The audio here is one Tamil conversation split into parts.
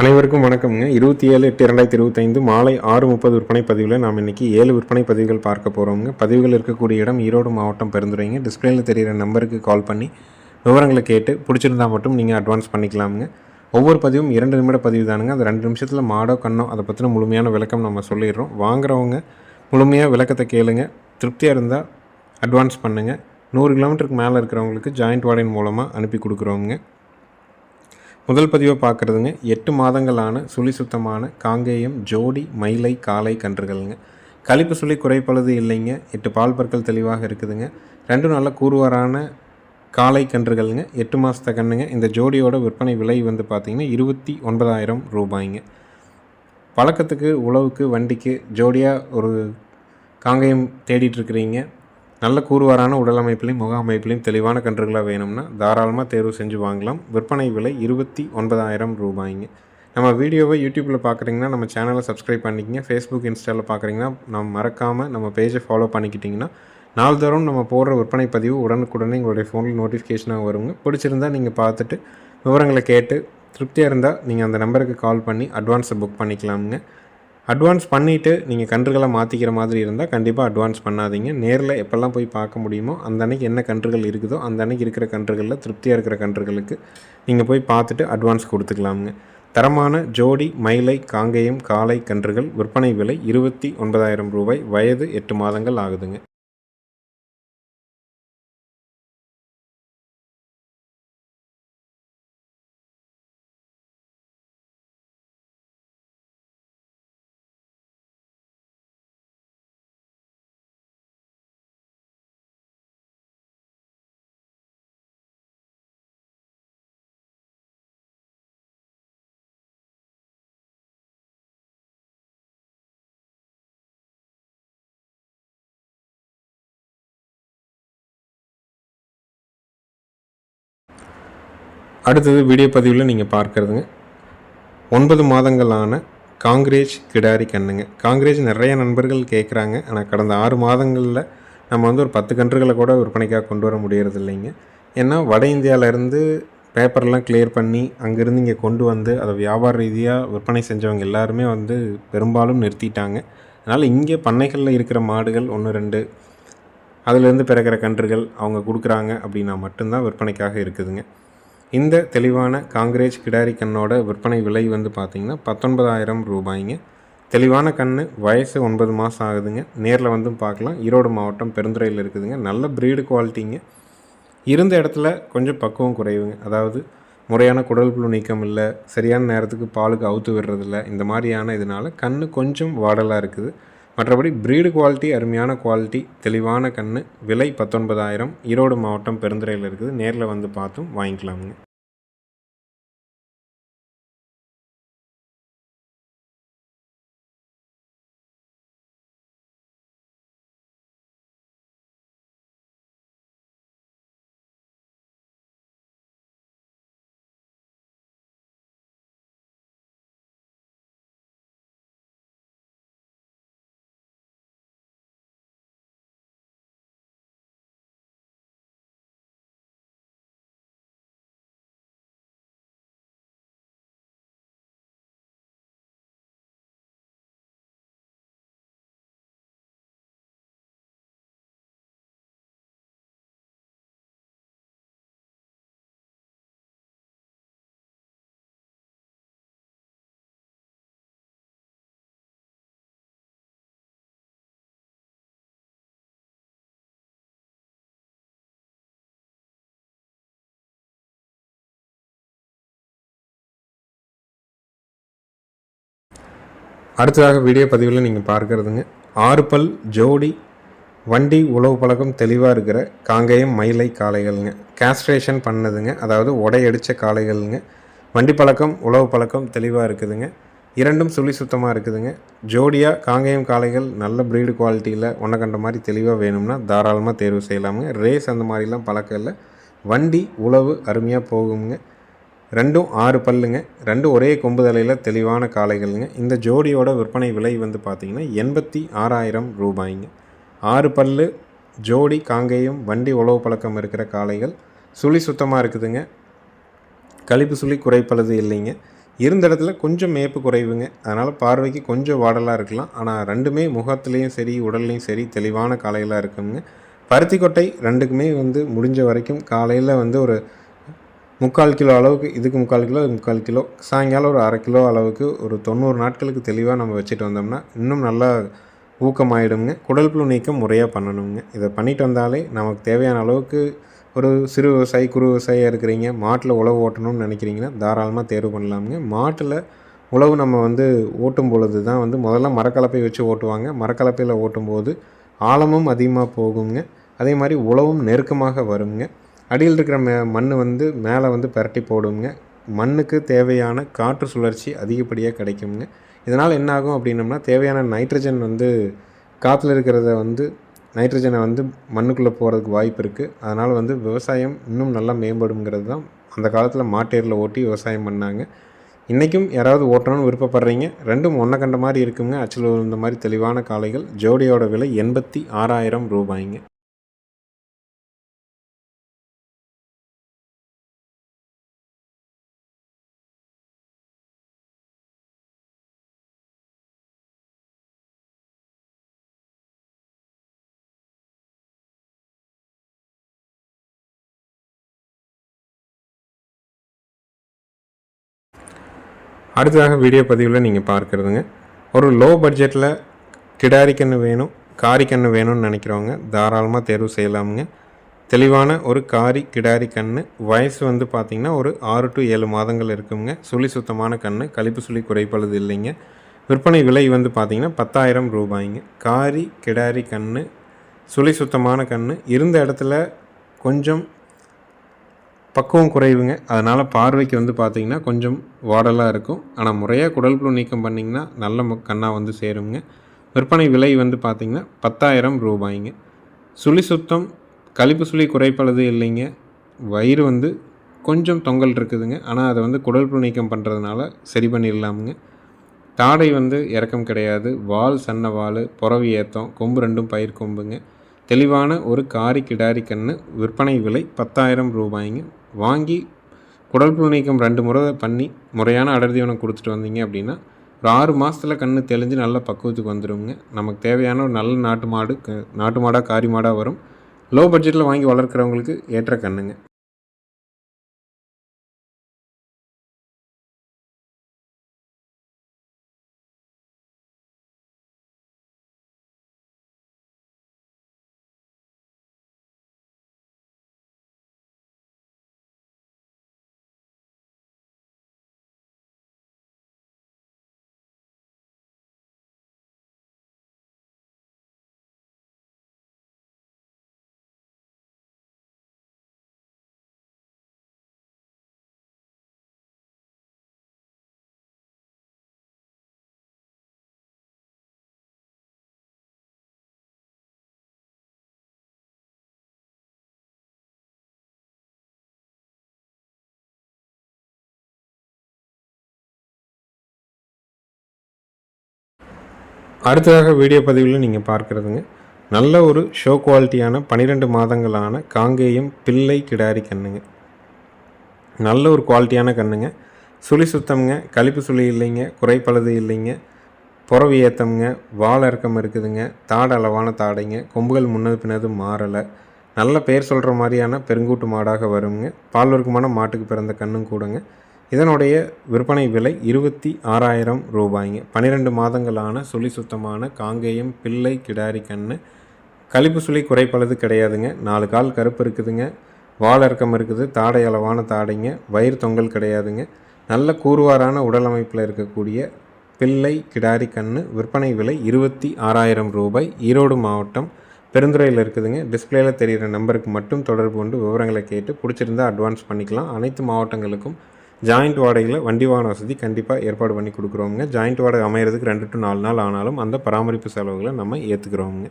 அனைவருக்கும் வணக்கம்ங்க. இருபத்தி ஏழு எட்டு இரண்டாயிரத்தி இருபத்தைந்து மாலை ஆறு முப்பது விற்பனை பதிவில் நாம் இன்றைக்கி ஏழு விற்பனை பதிவுகள் பார்க்க போகிறோங்க பதிவுகள் இருக்கக்கூடிய இடம் ஈரோடு மாவட்டம் பெருந்துரைங்க டிஸ்பிளேயில் தெரிகிற நம்பருக்கு கால் பண்ணி விவரங்களை கேட்டு பிடிச்சிருந்தா மட்டும் நீங்கள் அட்வான்ஸ் பண்ணிக்கலாமுங்க. ஒவ்வொரு பதிவும் இரண்டு நிமிட பதிவு தானுங்க. அந்த ரெண்டு நிமிஷத்தில் மாடோ கண்ணோ அதை பற்றின முழுமையான விளக்கம் நம்ம சொல்லிடுறோம். வாங்குறவங்க முழுமையாக விளக்கத்தை கேளுங்க. திருப்தியாக இருந்தால் அட்வான்ஸ் பண்ணுங்கள் நூறு கிலோமீட்டருக்கு மேலே இருக்கிறவங்களுக்கு ஜாயிண்ட் வார்டன் மூலமாக அனுப்பி கொடுக்குறோங்க முதல் பதிவை பார்க்குறதுங்க. எட்டு மாதங்களான சுழி சுத்தமான காங்கேயம் ஜோடி மயிலை காளை கன்றுகள்ங்க. கழிப்பு சுழி குறைப்பழுது இல்லைங்க. எட்டு பால் பற்கள் தெளிவாக இருக்குதுங்க. ரெண்டும் நல்ல கூறுவாரான காளை கன்றுகள்ங்க. எட்டு மாதத்த கண்ணுங்க. இந்த ஜோடியோட விற்பனை விலை வந்து பார்த்திங்கன்னா இருபத்தி ஒன்பதாயிரம் ரூபாய்ங்க. பழக்கத்துக்கு உழவுக்கு வண்டிக்கு ஜோடியாக ஒரு காங்கேயம் தேடிட்டுருக்கிறீங்க நல்ல கூறுவாரான உடல் அமைப்பிலையும் முக அமைப்பிலையும் தெளிவான கன்றுகளாக வேணும்னா தாராளமாக தேர்வு செஞ்சு வாங்கலாம். விற்பனை விலை இருபத்தி ஒன்பதாயிரம் ரூபாய்ங்க. நம்ம வீடியோவை யூடியூப்பில் பார்க்குறீங்கன்னா நம்ம சேனலை சப்ஸ்கிரைப் பண்ணிக்கங்க. ஃபேஸ்புக் இன்ஸ்டாவில் பார்க்குறீங்கன்னா நம்ம மறக்காமல் நம்ம பேஜை ஃபாலோ பண்ணிக்கிட்டிங்கன்னா நாள்தோறும் நம்ம போடுற விற்பனை பதிவு உடனுக்குடனே உங்களுடைய ஃபோனில் நோட்டிஃபிகேஷனாக வருங்க. பிடிச்சிருந்தா நீங்கள் பார்த்துட்டு விவரங்களை கேட்டு திருப்தியாக இருந்தால் நீங்கள் அந்த நம்பருக்கு கால் பண்ணி அட்வான்ஸை புக் பண்ணிக்கலாமுங்க. அட்வான்ஸ் பண்ணிவிட்டு நீங்கள் கன்றுகளை மாற்றிக்கிற மாதிரி இருந்தால் கண்டிப்பாக அட்வான்ஸ் பண்ணாதீங்க. நேரில் எப்போல்லாம் போய் பார்க்க முடியுமோ அந்த அன்னைக்கு என்ன கன்றுகள் இருக்குதோ அந்த அன்னைக்கு இருக்கிற கன்றுகளில் திருப்தியாக இருக்கிற கன்றுகளுக்கு நீங்கள் போய் பார்த்துட்டு அட்வான்ஸ் கொடுத்துக்கலாமுங்க. தரமான ஜோடி மயிலை காங்கேயம் காளை கன்றுகள் விற்பனை விலை இருபத்தி ஒன்பதாயிரம் ரூபாய். வயது எட்டு மாதங்கள் ஆகுதுங்க. அடுத்தது வீடியோ பதிவில் நீங்கள் பார்க்குறதுங்க. ஒன்பது மாதங்களான காங்கிரேஜ் கிடாரி கண்ணுங்க. காங்கிரேஜ் நிறைய நண்பர்கள் கேட்குறாங்க ஆனால் கடந்த ஆறு மாதங்களில் நம்ம வந்து ஒரு பத்து கன்றுகளை கூட விற்பனைக்காக கொண்டு வர முடியறது இல்லைங்க. ஏன்னா வட இந்தியாவிலேருந்து பேப்பர்லாம் கிளியர் பண்ணி அங்கேருந்து இங்கே கொண்டு வந்து அதை வியாபார ரீதியாக விற்பனை செஞ்சவங்க எல்லாருமே வந்து பெரும்பாலும் நிறுத்திட்டாங்க. அதனால் இங்கே பண்ணைகளில் இருக்கிற மாடுகள் ஒன்று ரெண்டு அதிலேருந்து பிறக்கிற கன்றுகள் அவங்க கொடுக்குறாங்க அப்படின்னா மட்டும்தான் விற்பனைக்காக இருக்குதுங்க. இந்த தெளிவான காங்கிரேஜ் கிடாரி கண்ணோட விற்பனை விலை வந்து பார்த்திங்கன்னா பத்தொன்பதாயிரம் ரூபாய்ங்க. தெளிவான கண் வயசு ஒன்பது மாதம் ஆகுதுங்க. நேரில் வந்து பார்க்கலாம். ஈரோடு மாவட்டம் பெருந்துறையில் இருக்குதுங்க. நல்ல ப்ரீடு குவாலிட்டிங்க இருந்த இடத்துல கொஞ்சம் பக்குவம் குறைவுங்க. அதாவது முறையான குடல் புழு நீக்கம் இல்லை சரியான நேரத்துக்கு பாலுக்கு அவுத்து விடுறதில்ல இந்த மாதிரியான இதனால் கண் கொஞ்சம் வாடலாக இருக்குது. மற்றபடி ப்ரீடு குவாலிட்டி அருமையான குவாலிட்டி தெளிவான கண் விலை பத்தொன்பதாயிரம். ஈரோடு மாவட்டம் பெருந்துறையில் இருக்குது. நேரில் வந்து பார்த்தும் வாங்கிக்கலாமுங்க. அடுத்ததாக வீடியோ பதிவில் நீங்கள் பார்க்குறதுங்க. ஆறு பல் ஜோடி வண்டி உழவு பழக்கம் தெளிவாக இருக்கிற காங்கேயம் மயிலை காளைகள்ங்க. கேஸ்ட்ரேஷன் பண்ணதுங்க. அதாவது உடையடித்த காளைகள்ங்க. வண்டி பழக்கம் உழவு பழக்கம் தெளிவாக இருக்குதுங்க. இரண்டும் சுழி சுத்தமாக இருக்குதுங்க. ஜோடியாக காங்கேயம் காளைகள் நல்ல ப்ரீடு குவாலிட்டியில் ஒன்றை கண்ட மாதிரி தெளிவாக வேணும்னா தாராளமாக தேர்வு செய்யலாமுங்க. ரேஸ் அந்த மாதிரிலாம் பழக்கம் இல்லை. வண்டி உழவு அருமையாக போகுங்க. ரெண்டும் ஆறு பல்லுங்க. ரெண்டும் ஒரே கொம்பு தலையில் தெளிவான காளைகள்ங்க. இந்த ஜோடியோட விற்பனை விலை வந்து பார்த்திங்கன்னா எண்பத்தி ஆறாயிரம் ரூபாய்ங்க. ஆறு பல்லு ஜோடி காங்கேயம் வண்டி உழவு பழக்கம் இருக்கிற காளைகள். சுழி சுத்தமாக இருக்குதுங்க. கழிப்பு சுழி குறைப்பழுது இல்லைங்க. இருந்த இடத்துல கொஞ்சம் மேப்பு குறைவுங்க. அதனால் பார்வைக்கு கொஞ்சம் வாடலாக இருக்கலாம். ஆனால் ரெண்டுமே முகத்துலேயும் சரி உடல்லையும் சரி தெளிவான காளைகளாக இருக்குங்க. பருத்தி கொட்டை ரெண்டுக்குமே வந்து முடிஞ்ச வரைக்கும் காலையில் வந்து ஒரு முக்கால் கிலோ அளவுக்கு இதுக்கு முக்கால் கிலோ முக்கால் கிலோ. சாயங்காலம் ஒரு அரை கிலோ அளவுக்கு ஒரு தொண்ணூறு நாட்களுக்கு தெளிவாக நம்ம வச்சுட்டு வந்தோம்னா இன்னும் நல்லா ஊக்கமாயிடுங்க குடல் புழு நீக்கம் முறையாக பண்ணணுங்க. இதை பண்ணிட்டு வந்தாலே நமக்கு தேவையான அளவுக்கு ஒரு சிறு விவசாயி குறு விவசாயியாக இருக்கிறீங்க மாட்டில் உழவு ஓட்டணும்னு நினைக்கிறீங்கன்னா தாராளமாக தேர்வு பண்ணலாமுங்க. மாட்டில் உழவு நம்ம வந்து ஓட்டும் பொழுது தான் வந்து முதல்ல மரக்கலப்பை வச்சு ஓட்டுவாங்க. மரக்கலப்பையில் ஓட்டும்போது ஆழமும் அதிகமாக போகுங்க. அதே மாதிரி உழவும் நெருக்கமாக வருங்க. அடியில் இருக்கிற மே மண் வந்து மேலே வந்து பரட்டி போடுங்க மண்ணுக்கு தேவையான காற்று சுழற்சி அதிகப்படியாக கிடைக்குங்க இதனால் என்ன ஆகும் அப்படின்னம்னா தேவையான நைட்ரஜன் வந்து காற்றுல இருக்கிறத வந்து நைட்ரஜனை வந்து மண்ணுக்குள்ளே போகிறதுக்கு வாய்ப்பு இருக்குது அதனால் வந்து விவசாயம் இன்னும் நல்லா மேம்படுங்கிறது தான் அந்த காலத்தில் மாட்டேரில் ஓட்டி விவசாயம் பண்ணாங்க. இன்றைக்கும் யாராவது ஓட்டணும்னு விருப்பப்படுறீங்க ரெண்டும் ஒன்றை கண்ட மாதிரி இருக்குங்க. அச்சில் இந்த மாதிரி தெளிவான காளைகள். ஜோடியோட விலை எண்பத்தி ஆறாயிரம் ரூபாய்ங்க. அடுத்ததாக வீடியோ பதிவில் நீங்கள் பார்க்குறதுங்க. ஒரு லோ பட்ஜெட்டில் கிடாரி கன்று வேணும் காரி கன்று வேணும்னு நினைக்கிறவங்க தாராளமாக தேர்வு செய்யலாமுங்க. தெளிவான ஒரு காரி கிடாரி கன்று வயசு வந்து பார்த்திங்கன்னா ஒரு ஆறு டு ஏழு மாதங்கள் இருக்குங்க. சுழி சுத்தமான கன்று கழிப்பு சுழி குறைப்பழுது இல்லைங்க. விற்பனை விலை வந்து பார்த்திங்கன்னா பத்தாயிரம் ரூபாய்ங்க. காரி கிடாரி கன்று சுழி சுத்தமான கன்று இருந்த இடத்துல கொஞ்சம் பக்குவம் குறைவுங்க. அதனால் பார்வைக்கு வந்து பார்த்திங்கன்னா கொஞ்சம் வாடலாக இருக்கும். ஆனால் முறையாக குடல் புழு நீக்கம் பண்ணிங்கன்னா நல்ல கண்ணாக வந்து சேருங்க விற்பனை விலை வந்து பார்த்திங்கன்னா பத்தாயிரம் ரூபாய்ங்க. சுழி சுத்தம் கழிப்பு சுழி குறைப்பளது இல்லைங்க. வயிறு வந்து கொஞ்சம் தொங்கல் இருக்குதுங்க. ஆனால் அதை வந்து குடல் புழு நீக்கம் பண்ணுறதுனால சரி பண்ணிடலாமுங்க. தாடை வந்து இறக்கம் கிடையாது. வால் சன்ன வால் புறவி ஏத்தம் கொம்பு ரெண்டும் பயிர் கொம்புங்க. தெளிவான ஒரு காரி கிடாரி கன்று விற்பனை விலை பத்தாயிரம் ரூபாய்ங்க. வாங்கி குடல் புழு நீக்கம் ரெண்டு முறை பண்ணி முறையான அடர்தீவனம் கொடுத்துட்டு வந்தீங்க அப்படின்னா ஒரு ஆறு மாதத்தில் கன்று தெளிஞ்சு நல்ல பக்குவத்துக்கு வந்துடுங்க நமக்கு தேவையான ஒரு நல்ல நாட்டு மாடு க- நாட்டு மாடாக காரி மாடாக வரும். லோ பட்ஜெட்டில் வாங்கி வளர்க்குறவங்களுக்கு ஏற்ற கண்ணுங்க. அடுத்ததாக வீடியோ பதிவில் நீங்கள் பார்க்குறதுங்க. நல்ல ஒரு ஷோ குவாலிட்டியான பன்னிரெண்டு மாதங்களான காங்கேயம் பிள்ளை கிடாரி கண்ணுங்க. நல்ல ஒரு குவாலிட்டியான கண்ணுங்க. சுழி சுத்தம்ங்க கழிப்பு சுழி இல்லைங்க குறைப்பழுது இல்லைங்க. புறவி ஏத்தம்ங்க வால் இறக்கம் இருக்குதுங்க. தாடை அளவான தாடைங்க. கொம்புகள் முன்னது பின்னது மாறலை. நல்ல பேர் சொல்கிற மாதிரியான பெருங்கூட்டு மாடாக வருங்க. பால்வர்க்கமான மாட்டுக்கு பிறந்த கண்ணும் கூடங்க. இதனுடைய விற்பனை விலை இருபத்தி ஆறாயிரம் ரூபாய்ங்க. பன்னிரெண்டு மாதங்களான சுழி சுத்தமான காங்கேயம் பிள்ளை கிடாரி கன்று கழிப்பு சுழி குறைப்பளது கிடையாதுங்க. நாலு கால் கருப்பு இருக்குதுங்க. வால் இறக்கம் இருக்குது. தாடை அளவான தாடைங்க. வயிறு தொங்கல் கிடையாதுங்க. நல்ல கூறுவாரான உடல் அமைப்பில் இருக்கக்கூடிய பிள்ளை கிடாரி கன்று விற்பனை விலை இருபத்தி ஆறாயிரம் ரூபாய். ஈரோடு மாவட்டம் பெருந்துறையில் இருக்குதுங்க. டிஸ்பிளேல தெரிகிற நம்பருக்கு மட்டும் தொடர்பு கொண்டு விவரங்களை கேட்டு பிடிச்சிருந்தா அட்வான்ஸ் பண்ணிக்கலாம். அனைத்து மாவட்டங்களுக்கும் ஜாயிண்ட் வாடகையில் வண்டி வாகன வசதி கண்டிப்பாக ஏற்பாடு பண்ணி கொடுக்குறோங்க ஜாயிண்ட் வாடகை அமையிறதுக்கு ரெண்டு டு நாலு நாள் ஆனாலும் அந்த பராமரிப்பு செலவுகளை நம்ம ஏற்றுக்கிறோங்க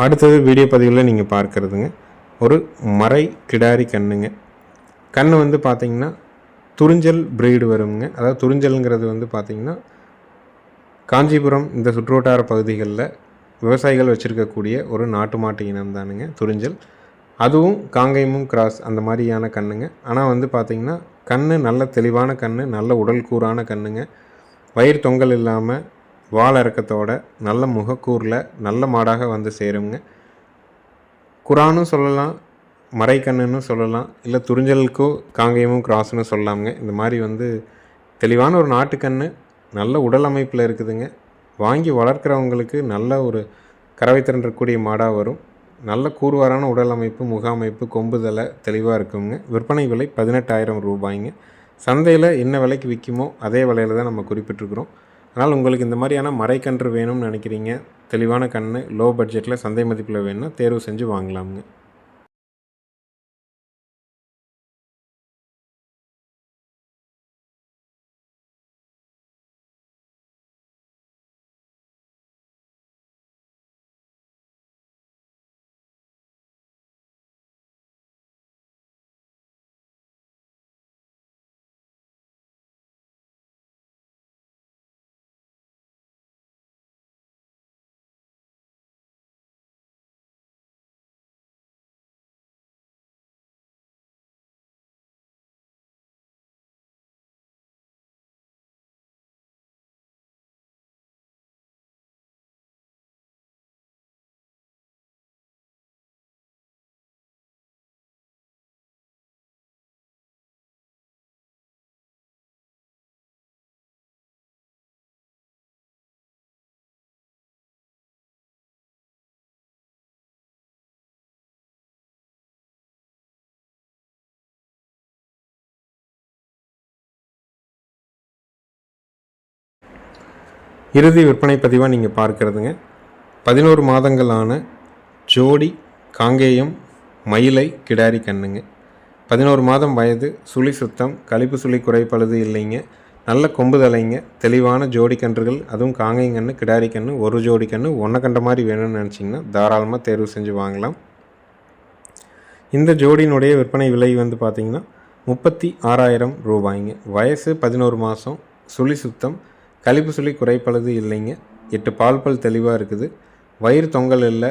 அடுத்தது வீடியோ பதிவில் நீங்கள் பார்க்குறதுங்க. ஒரு மறை கிடாரி கண்ணுங்க. கண் வந்து பார்த்திங்கன்னா துறிஞ்சல் பிரீடு வருங்க. அதாவது துறிஞ்சல்ங்கிறது வந்து பார்த்திங்கன்னா காஞ்சிபுரம் இந்த சுற்றுவட்டார பகுதிகளில் விவசாயிகள் வச்சுருக்கக்கூடிய ஒரு நாட்டு மாட்டு இனம் தானுங்க துறிஞ்சல் அதுவும் காங்கேயமும் கிராஸ் அந்த மாதிரியான கண்ணுங்க. ஆனால் வந்து பார்த்திங்கன்னா கண் நல்ல தெளிவான கண் நல்ல உடல் கூறான கண்ணுங்க. வயிறு தொங்கல் இல்லாமல் வால் இறக்கத்தோட நல்ல முகக்கூரில் நல்ல மாடாக வந்து சேருங்க. குரானும் சொல்லலாம் மறைக்கண்ணுன்னு சொல்லலாம் இல்லை துறிஞ்சலுக்கோ காங்கேயமும் கிராஸ்னு சொல்லலாமுங்க. இந்த மாதிரி வந்து தெளிவான ஒரு நாட்டுக்கண்ணு நல்ல உடல் அமைப்பில் இருக்குதுங்க. வாங்கி வளர்க்குறவங்களுக்கு நல்ல ஒரு கறவை திரண்டக்கூடிய மாடாக வரும். நல்ல கூறுவாரான உடல் அமைப்பு முக அமைப்பு கொம்புதலை தெளிவாக இருக்குங்க. விற்பனை விலை பதினெட்டாயிரம் ரூபாய்ங்க. சந்தையில் என்ன விலைக்கு விற்குமோ அதே விலையில் தான் நம்ம குறிப்பிட்டிருக்கிறோம். அதனால் உங்களுக்கு இந்த மாதிரியான மறைக்கன்று வேணும்னு நினைக்கிறீங்க தெளிவான கண் லோ பட்ஜெட்டில் சந்தை மதிப்பில் வேணும்னா தேர்வு செஞ்சு வாங்கலாமுங்க. இறுதி விற்பனை பதிவாக நீங்கள் பார்க்குறதுங்க. பதினோரு மாதங்களான ஜோடி காங்கேயம் மயிலை கிடாரி கண்ணுங்க. பதினோரு மாதம் வயது சுழி சுத்தம் கழிப்பு சுழி குறைப்பழுது இல்லைங்க. நல்ல கொம்பு தலைங்க தெளிவான ஜோடி கன்றுகள் அதுவும் காங்கேயங்கன்று கிடாரி கன்று ஒரு ஜோடி கன்று ஒன்றை கண்ட மாதிரி வேணும்னு நினச்சிங்கன்னா தாராளமாக தேர்வு செஞ்சு வாங்கலாம். இந்த ஜோடியினுடைய விற்பனை விலை வந்து பார்த்திங்கன்னா முப்பத்தி ஆறாயிரம் ரூபாய்ங்க. வயசு பதினோரு மாதம் சுழி சுத்தம் கழிப்பு சொல்லி குறைப்பளது இல்லைங்க. எட்டு பால் பல் தெளிவாக இருக்குது. வயிறு தொங்கல் இல்லை.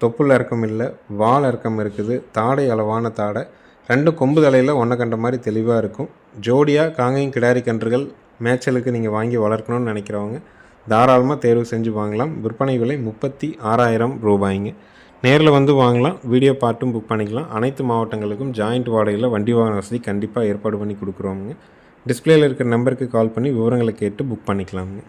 தொப்புள் இறக்கம் இல்லை. வால் இறக்கம் இருக்குது. தாடை அளவான தாடை. ரெண்டு கொம்பு தலையில் ஒன்றை கண்ட மாதிரி தெளிவாக இருக்கும். ஜோடியாக காங்கையும் கிடாரி கன்றுகள் மேய்ச்சலுக்கு நீங்கள் வாங்கி வளர்க்கணும்னு நினைக்கிறவங்க தாராளமாக தேர்வு செஞ்சு வாங்கலாம். விற்பனை விலை முப்பத்தி ஆறாயிரம் ரூபாய்ங்க. நேரில் வந்து வாங்கலாம். வீடியோ பார்ட்டும் புக் பண்ணிக்கலாம். அனைத்து மாவட்டங்களுக்கும் ஜாயிண்ட் வாடகையில் வண்டி வாகன வசதி கண்டிப்பாக ஏற்பாடு பண்ணி கொடுக்குறோங்க டிஸ்பிளேயில் இருக்கிற நம்பருக்கு கால் பண்ணி விவரங்களை கேட்டு புக் பண்ணிக்கலாமுங்க